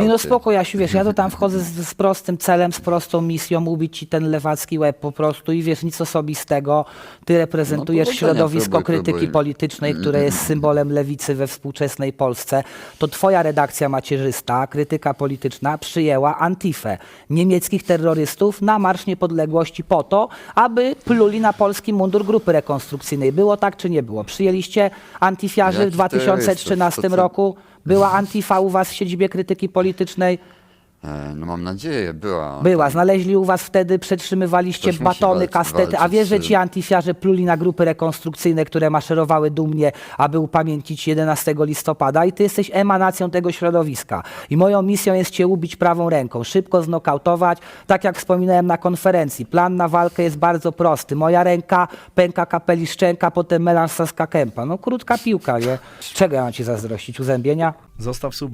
Nie no spoko, Jasiu, wiesz, ja to tam wchodzę z, z prostym celem, z prostą misją, ubić ci ten lewacki łeb po prostu i wiesz, nic osobistego. Ty reprezentujesz No, środowisko próbuj, krytyki próbuj. politycznej, które jest symbolem lewicy we współczesnej Polsce. To twoja redakcja macierzysta, krytyka polityczna, przyjęła Antifę, niemieckich terrorystów na Marsz Niepodległości po to, aby pluli na polski mundur grupy rekonstrukcyjnej. Było tak czy nie było? Przyjęliście antifiarzy w Jakich 2013 terrorystów? To co? roku? Była Antifa u was w siedzibie krytyki politycznej? E, No mam nadzieję, była. Była. Znaleźli u was wtedy, przetrzymywaliście Ktoś musi batony, walczyć- kastety. A walczyć wiesz, że z- ci antifiarze pluli na grupy rekonstrukcyjne, które maszerowały dumnie, aby upamiętnić 11 listopada i ty jesteś emanacją tego środowiska. I moją misją jest cię ubić prawą ręką, szybko znokautować, tak jak wspominałem na konferencji. Plan na walkę jest bardzo prosty. Moja ręka, pęka kapeli szczęka, potem melanż Saska Kępa. No krótka piłka, nie? Czego ja mam ci zazdrościć? Uzębienia? Zostaw suba.